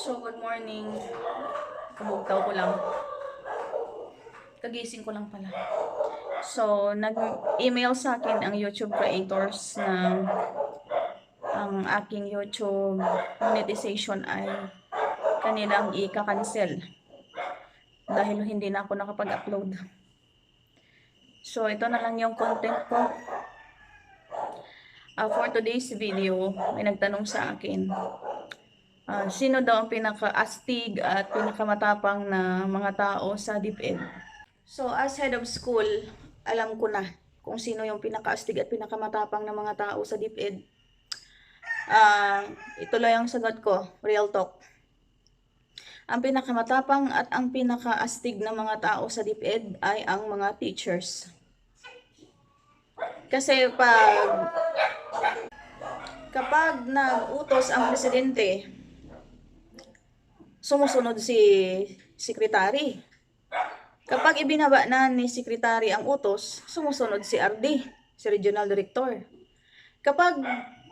So, good morning. Kabugtaw ko lang. Kagising ko lang pala. So, nag-email sa akin ang YouTube creators na ang aking YouTube monetization ay kanilang i-cancel dahil hindi na ako nakapag-upload. So, ito na lang yung content ko. Ah, for today's video, may nagtanong sa akin, ah, sino daw ang pinaka-astig at pinakamatapang na mga tao sa DepEd? So, as head of school, alam ko na kung sino yung pinaka-astig at pinakamatapang na mga tao sa DepEd. Ah, ito lang yung sagot ko, real talk. Ang pinakamatapang at ang pinaka-astig na mga tao sa DepEd ay ang mga teachers. Kasi pag kapag nag-utos ang presidente, sumusunod si sekretary. Kapag ibinaba na ni sekretary ang utos, sumusunod si RD, si regional director. Kapag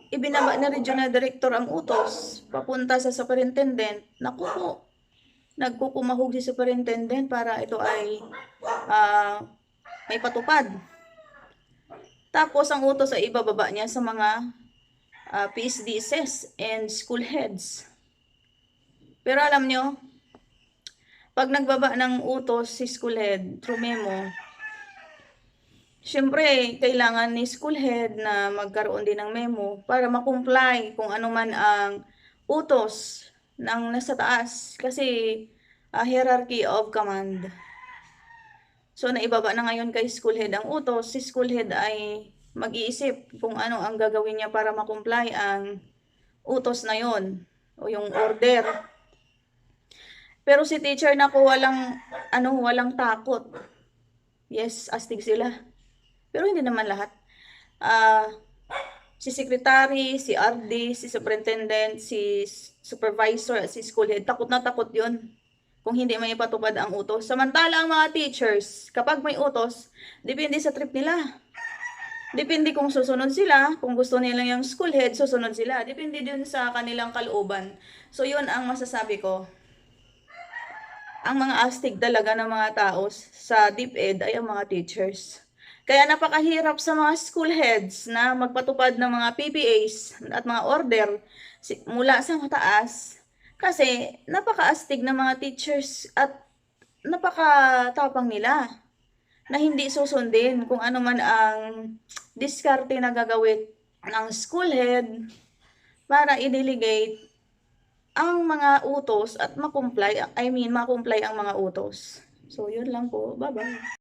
ibinaba ni regional director ang utos, papunta sa superintendent, naku po, nagkukumahog si superintendent para ito ay ah, may patupad. Tapos ang utos ay ibababa niya sa mga uh, PSDSS and school heads. Pero alam nyo, pag nagbaba ng utos si school head through memo, syempre, kailangan ni school head na magkaroon din ng memo para makomply kung ano man ang utos ng nasa taas. Kasi uh, hierarchy of command. So, naibaba na ngayon kay school head ang utos. Si school head ay mag-iisip kung ano ang gagawin niya para makomply ang utos na yon o yung order. Pero si teacher na ko walang ano walang takot. Yes, astig sila. Pero hindi naman lahat. Ah, si secretary, si RD, si superintendent, si supervisor, si school head, takot na takot 'yon kung hindi may ipatupad ang utos. Samantala ang mga teachers, kapag may utos, depende sa trip nila. Depende kung susunod sila, kung gusto nila yung school head, susunod sila. Depende din sa kanilang kalooban. So, yun ang masasabi ko. Ang mga astig talaga ng mga tao sa DepEd ay ang mga teachers. Kaya napakahirap sa mga school heads na magpatupad ng mga PPAs at mga order mula sa mataas kasi napakaastig ng mga teachers at napakatapang nila na hindi susundin kung ano man ang diskarte na gagawin ng school head para i-delegate ang mga utos at makumply, I mean, makumply ang mga utos. So, yun lang po. Bye-bye.